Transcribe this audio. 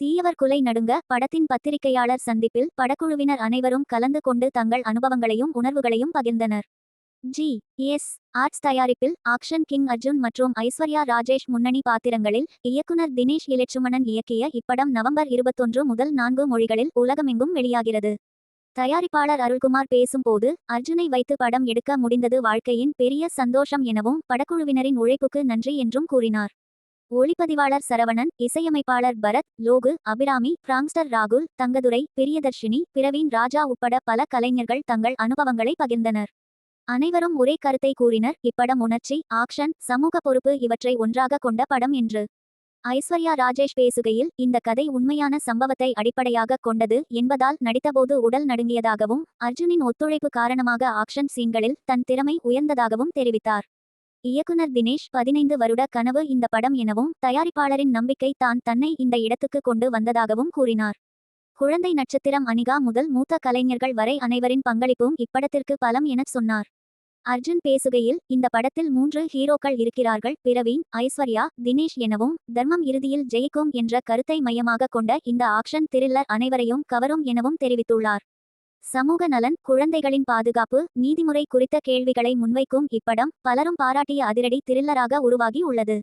தீயவர் குலை நடுங்க படத்தின் பத்திரிகையாளர் சந்திப்பில் படக்குழுவினர் அனைவரும் கலந்து கொண்டு தங்கள் அனுபவங்களையும் உணர்வுகளையும் பகிர்ந்தனர். ஜி. எஸ். ஆர்ட்ஸ் தயாரிப்பில் ஆக்ஷன் கிங் அர்ஜுன் மற்றும் ஐஸ்வர்யா ராஜேஷ் முன்னணி பாத்திரங்களில் இயக்குனர் தினேஷ் இலட்சுமணன் இயக்கிய இப்படம் நவம்பர் இருபத்தொன்று முதல் நான்கு மொழிகளில் உலகமெங்கும் வெளியாகிறது. தயாரிப்பாளர் அருள்குமார் பேசும்போது அர்ஜுனை வைத்து படம் எடுக்க முடிந்தது வாழ்க்கையின் பெரிய சந்தோஷம் எனவும் படக்குழுவினரின் உழைப்புக்கு நன்றி என்றும் கூறினார். ஒளிப்பதிவாளர் சரவணன் இசையமைப்பாளர் பரத் லோகு அபிராமி பிராங்ஸ்டர் ராகுல் தங்கதுரை பிரியதர்ஷினி பிரவீன் ராஜா உட்பட பல கலைஞர்கள் தங்கள் அனுபவங்களை பகிர்ந்தனர். அனைவரும் ஒரே கருத்தை கூறினர் இப்படம் உணர்ச்சி ஆக்ஷன் சமூக பொறுப்பு இவற்றை ஒன்றாக கொண்ட படம் என்று. ஐஸ்வர்யா ராஜேஷ் பேசுகையில் இந்த கதை உண்மையான சம்பவத்தை அடிப்படையாக கொண்டது என்பதால் நடித்தபோது உடல் நடுங்கியதாகவும் அர்ஜுனின் ஒத்துழைப்பு காரணமாக ஆக்ஷன் சீன்களில் தன் திறமை உயர்ந்ததாகவும் தெரிவித்தார். இயக்குனர் தினேஷ் பதினைந்து வருட கனவு இந்த படம் எனவும் தயாரிப்பாளரின் நம்பிக்கை தான் தன்னை இந்த இடத்துக்கு கொண்டு வந்ததாகவும் கூறினார். குழந்தை நட்சத்திரம் அனிகா முதல் மூத்த கலைஞர்கள் வரை அனைவரின் பங்களிப்பும் இப்படத்திற்கு பலம் எனச் சொன்னார். அர்ஜுன் பேசுகையில் இந்த படத்தில் மூன்று ஹீரோக்கள் இருக்கிறார்கள் பிரவீன் ஐஸ்வர்யா தினேஷ் எனவும் தர்மம் இறுதியில் ஜெயிக்கும் என்ற கருத்தை மையமாக கொண்ட இந்த ஆக்ஷன் திரில்லர் அனைவரையும் கவரும் எனவும் தெரிவித்துள்ளார். சமூக நலன் குழந்தைகளின் பாதுகாப்பு நீதிமுறை குறித்த கேள்விகளை முன்வைக்கும் இப்படம் பலரும் பாராட்டிய அதிரடி திரில்லராக உருவாகி உள்ளது.